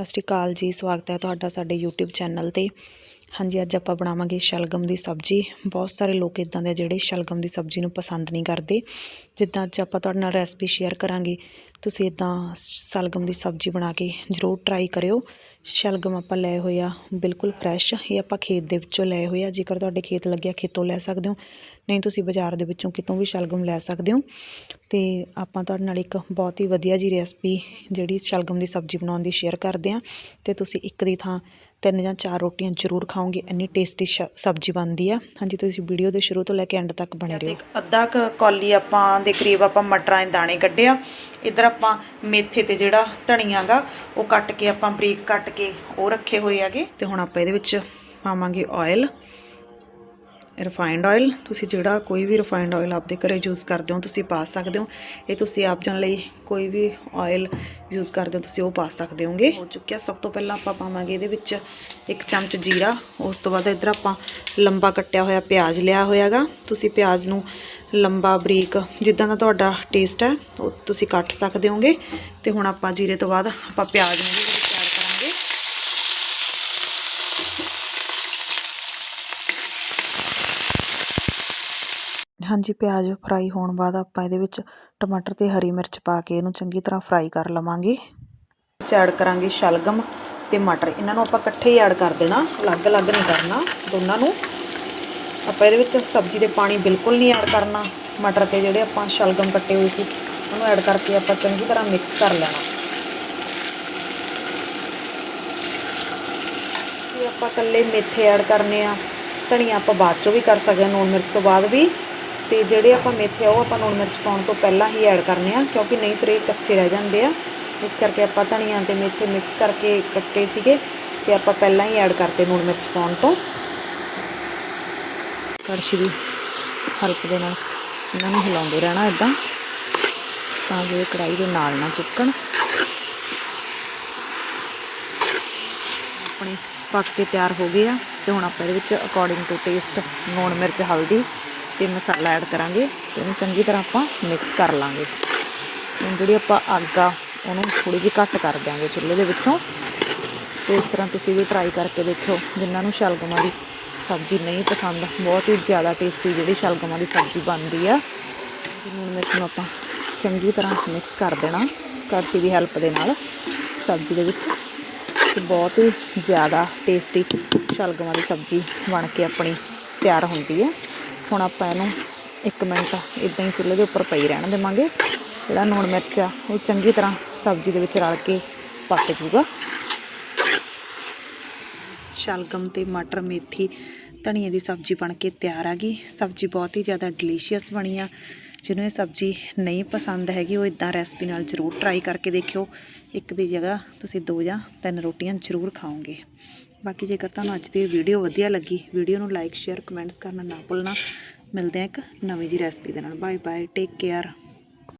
ਸਤਿ ਸ਼੍ਰੀ ਅਕਾਲ ਜੀ ਸਵਾਗਤ ਹੈ ਤੁਹਾਡਾ ਸਾਡੇ YouTube ਚੈਨਲ ਤੇ। ਹਾਂਜੀ, ਅੱਜ ਆਪਾਂ ਬਣਾਵਾਂਗੇ ਸ਼ਲਗਮ ਦੀ ਸਬਜ਼ੀ। ਬਹੁਤ ਸਾਰੇ ਲੋਕ ਇਦਾਂ ਦੇ ਜਿਹੜੇ ਸ਼ਲਗਮ ਦੀ ਸਬਜ਼ੀ ਨੂੰ ਪਸੰਦ ਨਹੀਂ ਕਰਦੇ। ਜਿੱਦਾਂ ਅੱਜ ਆਪਾਂ ਤੁਹਾਡੇ ਨਾਲ ਰੈਸਪੀ ਸ਼ੇਅਰ ਕਰਾਂਗੇ। ਤੁਸੀਂ ਇਦਾਂ ਸ਼ਲਗਮ ਦੀ ਸਬਜ਼ੀ ਬਣਾ ਕੇ ਜ਼ਰੂਰ ਟਰਾਈ ਕਰਿਓ। ਸ਼ਲਗਮ ਆਪਾਂ ਲਏ ਹੋਏ ਆ ਬਿਲਕੁਲ ਫਰੈਸ਼ ਇਹ ਆਪਾਂ ਖੇਤ ਦੇ ਵਿੱਚੋਂ ਲਏ ਹੋਏ ਆ। ਜੇਕਰ ਤੁਹਾਡੇ ਖੇਤ ਲੱਗਿਆ, ਖੇਤੋਂ ਲੈ ਸਕਦੇ ਹੋ। ਨਹੀਂ, ਤੁਸੀਂ ਬਾਜ਼ਾਰ ਦੇ ਵਿੱਚੋਂ ਕਿਤੋਂ ਵੀ ਸ਼ਲਗਮ ਲੈ ਸਕਦੇ ਹੋ। ਤੇ ਆਪਾਂ ਤੁਹਾਡੇ ਨਾਲ ਇੱਕ ਬਹੁਤ ਹੀ ਵਧੀਆ ਜੀ ਰੈਸਪੀ ਜਿਹੜੀ ਸ਼ਲਗਮ ਦੀ ਸਬਜ਼ੀ ਬਣਾਉਣ ਦੀ ਸ਼ੇਅਰ ਕਰਦੇ ਹਾਂ ਤੇ ਤੁਸੀਂ ਇੱਕ ਦੀ ਥਾਂ ਤਿੰਨ ਜਾਂ ਚਾਰ ਰੋਟੀਆਂ ਜ਼ਰੂਰ ਖਾਓਗੇ ਇੰਨੀ ਟੇਸਟੀ ਸਬਜ਼ੀ ਬਣਦੀ ਆ। ਹਾਂਜੀ ਤੁਸੀਂ ਵੀਡੀਓ ਦੇ ਸ਼ੁਰੂ ਤੋਂ ਲੈ ਕੇ ਐਂਡ ਤੱਕ ਬਣੇ ਰਹੋ। ਅੱਧਾ ਕ ਕੌਲੀ ਆਪਾਂ ਦੇ ਕਰੀਬ ਆਪਾਂ ਮਟਰਾਂ ਦੇ ਦਾਣੇ ਕੱਢਿਆ। ਇਧਰ ਆਪਾਂ ਮੇਥੇ ਤੇ ਜਿਹੜਾ ਧਣੀਆਗਾ ਉਹ ਕੱਟ ਕੇ ਆਪਾਂ ਬਰੀਕ ਕੱਟ ਕੇ ਉਹ ਰੱਖੇ ਹੋਏ ਹੈਗੇ। ਤੇ ਹੁਣ ਆਪਾਂ ਇਹਦੇ ਵਿੱਚ ਪਾਵਾਂਗੇ ਆਇਲ ਰਿਫਾਈਨਡ ਆਇਲ ਤੁਸੀਂ ਜਿਹੜਾ ਕੋਈ ਵੀ ਰਿਫਾਈਨਡ ਆਇਲ ਆਪਦੇ ਘਰੇ ਯੂਜ਼ ਕਰਦੇ ਹੋ, ਤੁਸੀਂ ਪਾ ਸਕਦੇ ਹੋ। ਇਹ ਤੁਸੀਂ ਆਪ ਜਨ ਲਈ ਕੋਈ ਵੀ ਆਇਲ ਯੂਜ਼ ਕਰਦੇ ਹੋ, ਤੁਸੀਂ ਉਹ ਪਾ ਸਕਦੇ ਹੋਗੇ। ਹੋ ਚੁੱਕਿਆ। ਸਭ ਤੋਂ ਪਹਿਲਾਂ ਆਪਾਂ ਪਾਵਾਂਗੇ ਇਹਦੇ ਵਿੱਚ ਇੱਕ ਚਮਚ ਜੀਰਾ। ਉਸ ਤੋਂ ਬਾਅਦ ਇੱਧਰ ਆਪਾਂ ਲੰਬਾ ਕੱਟਿਆ ਹੋਇਆ ਪਿਆਜ਼ ਲਿਆ ਹੋਇਆਗਾ। ਤੁਸੀਂ ਪਿਆਜ਼ ਨੂੰ ਲੰਬਾ ਬਰੀਕ ਜਿੱਦਾਂ ਦਾ ਤੁਹਾਡਾ ਟੇਸਟ ਹੈ, ਉਹ ਤੁਸੀਂ ਕੱਟ ਸਕਦੇ ਹੋਗੇ। ਤੇ ਹੁਣ ਆਪਾਂ ਜੀਰੇ ਤੋਂ ਬਾਅਦ ਆਪਾਂ ਪਿਆਜ਼ ਨੂੰ ਵੀ ਵਿੱਚ ਐਡ ਕਰਾਂਗੇ ਹਾਂਜੀ, ਪਿਆਜ਼ ਫਰਾਈ ਹੋਣ ਬਾਅਦ ਆਪਾਂ ਇਹਦੇ ਵਿੱਚ ਟਮਾਟਰ ਅਤੇ ਹਰੀ ਮਿਰਚ ਪਾ ਕੇ ਇਹਨੂੰ ਚੰਗੀ ਤਰ੍ਹਾਂ ਫਰਾਈ ਕਰ ਲਵਾਂਗੇ। ਵਿੱਚ ਐਡ ਕਰਾਂਗੇ ਸ਼ਲਗਮ ਤੇ ਮਟਰ। ਇਹਨਾਂ ਨੂੰ ਆਪਾਂ ਇਕੱਠੇ ਹੀ ਐਡ ਕਰ ਦੇਣਾ, ਅਲੱਗ-ਅਲੱਗ ਨਹੀਂ ਕਰਨਾ। ਦੋਨਾਂ ਨੂੰ ਆਪਾਂ ਇਹਦੇ ਵਿੱਚ ਸਬਜ਼ੀ ਦੇ ਪਾਣੀ ਬਿਲਕੁਲ ਨਹੀਂ ਐਡ ਕਰਨਾ। ਮਟਰ ਤੇ ਜਿਹੜੇ ਆਪਾਂ ਸ਼ਲਗਮ ਕੱਟੇ ਹੋਏ ਸੀ, ਉਹਨੂੰ ਐਡ ਕਰਕੇ ਆਪਾਂ ਚੰਗੀ ਤਰ੍ਹਾਂ ਮਿਕਸ ਕਰ ਲੈਣਾ। ਇਹ ਆਪਾਂ ਇਕੱਲੇ ਮੇਥੇ ਐਡ ਕਰਨੇ ਆ। ਧਨੀਆ ਆਪਾਂ ਬਾਅਦ ਚੋਂ ਵੀ ਕਰ ਸਕਦੇ ਹਾਂ ਨੂਣ ਮਿਰਚ ਤੋਂ ਬਾਅਦ ਵੀ। ਤੇ ਜਿਹੜੇ ਆਪਾਂ ਮੇਥੇ ਆ, ਉਹ ਆਪਾਂ ਲੂਣ ਮਿਰਚ ਪਾਉਣ ਤੋਂ ਪਹਿਲਾਂ ਹੀ ਐਡ ਕਰਨੇ ਆ, ਕਿਉਂਕਿ ਨਹੀਂ ਫਿਰ ਇਹ ਕੱਚੇ ਰਹਿ ਜਾਂਦੇ ਆ। ਇਸ ਕਰਕੇ ਆਪਾਂ ਧਨੀਆ ਤੇ ਮੇਥੇ ਮਿਕਸ ਕਰਕੇ ਕੱਟੇ ਸੀਗੇ ਤੇ ਆਪਾਂ ਪਹਿਲਾਂ ਹੀ ਐਡ ਕਰਤੇ ਲੂਣ ਮਿਰਚ ਪਾਉਣ ਤੋਂ। ਕੜਛੀ ਦੀ ਹਲਕ ਦੇ ਨਾਲ ਇਹਨਾਂ ਨੂੰ ਹਿਲਾਉਂਦੇ ਰਹਿਣਾ ਇਦਾਂ ਤਾਂ ਜੋ ਇਹ ਕੜਾਈ ਦੇ ਨਾਲ ਨਾ ਚਿਪਕਣ। ਆਪਣੇ ਪੱਕ ਕੇ ਤਿਆਰ ਹੋ ਗਏ ਆ ਤੇ ਹੁਣ ਆਪਾਂ ਇਹਦੇ ਵਿੱਚ ਅਕੋਰਡਿੰਗ ਟੂ ਟੇਸਟ ਲੂਣ ਮਿਰਚ ਹਲਦੀ ਤੇ ਮਸਾਲਾ ਐਡ ਕਰਾਂਗੇ ਤੇ ਇਹਨੂੰ ਚੰਗੀ ਤਰ੍ਹਾਂ ਆਪਾਂ ਮਿਕਸ ਕਰ ਲਾਂਗੇ। ਹੁਣ ਜਿਹੜੀ ਆਪਾਂ ਅੱਗ ਆ, ਉਹਨੂੰ ਥੋੜੀ ਜਿਹੀ ਘੱਟ ਕਰ ਦਿਆਂਗੇ ਚੁੱਲ੍ਹੇ ਦੇ ਵਿੱਚੋਂ। ਤੇ ਇਸ ਤਰ੍ਹਾਂ ਤੁਸੀਂ ਵੀ ਟਰਾਈ ਕਰਕੇ ਦੇਖਿਓ, ਜਿਨ੍ਹਾਂ ਨੂੰ ਸ਼ਲਗਮਾਂ ਦੀ ਸਬਜ਼ੀ ਨਹੀਂ ਪਸੰਦ, ਬਹੁਤ ਹੀ ਜ਼ਿਆਦਾ ਟੇਸਟੀ ਜਿਹੜੀ ਸ਼ਲਗਮਾਂ ਦੀ ਸਬਜ਼ੀ ਬਣਦੀ ਆ। ਲੂਣ ਮਿਰਚ ਨੂੰ ਆਪਾਂ ਚੰਗੀ ਤਰ੍ਹਾਂ ਮਿਕਸ ਕਰ ਦੇਣਾ ਕੜਛੀ ਦੀ ਹੈਲਪ ਦੇ ਨਾਲ ਸਬਜ਼ੀ ਦੇ ਵਿੱਚ। ਤੇ ਬਹੁਤ ਹੀ ਜ਼ਿਆਦਾ ਟੇਸਟੀ ਸ਼ਲਗਮਾਂ ਦੀ ਸਬਜ਼ੀ ਬਣ ਕੇ ਆਪਣੀ ਤਿਆਰ ਹੁੰਦੀ ਹੈ ਹੁਣ ਆਪਾਂ ਇਹਨੂੰ 1 ਮਿੰਟ ਇਦਾਂ ਹੀ ਚੁੱਲ੍ਹੇ ਦੇ ਉੱਪਰ ਪਈ ਰਹਿਣ ਦੇਵਾਂਗੇ। ਜਿਹੜਾ ਲੂਣ ਮਿਰਚ ਆ, ਉਹ ਚੰਗੀ ਤਰ੍ਹਾਂ ਸਬਜ਼ੀ ਦੇ ਵਿੱਚ ਰਲ ਕੇ ਪੱਕ ਜੂਗਾ ਸ਼ਲਗਮ ਤੇ ਮਟਰ, ਮੇਥੀ, ਧਨੀਏ ਦੀ ਸਬਜ਼ੀ ਬਣ ਕੇ ਤਿਆਰ ਆ ਗਈ। ਸਬਜ਼ੀ ਬਹੁਤ ਹੀ ਜ਼ਿਆਦਾ ਡਿਲੀਸ਼ੀਅਸ ਬਣੀ ਆ। ਜਿਹਨੂੰ ਇਹ ਸਬਜ਼ੀ ਨਹੀਂ ਪਸੰਦ ਹੈਗੀ, ਉਹ ਇਦਾਂ ਰੈਸਪੀ ਨਾਲ ਜ਼ਰੂਰ ਟਰਾਈ ਕਰਕੇ ਦੇਖਿਓ। ਇੱਕ ਦੀ ਜਗ੍ਹਾ ਤੁਸੀਂ ਦੋ ਜਾਂ ਤਿੰਨ ਰੋਟੀਆਂ ਜ਼ਰੂਰ ਖਾਓਗੇ। ਬਾਕੀ ਜੇਕਰ ਤੁਹਾਨੂੰ ਅੱਜ ਦੀ ਵੀਡੀਓ ਵਧੀਆ ਲੱਗੀ ਵੀਡੀਓ ਨੂੰ ਲਾਈਕ ਸ਼ੇਅਰ ਕਮੈਂਟਸ ਕਰਨਾ ਨਾ ਭੁੱਲਣਾ। ਮਿਲਦੇ ਆ ਇੱਕ ਨਵੀਂ ਜੀ ਰੈਸਪੀ ਦੇ ਨਾਲ। Bye bye take care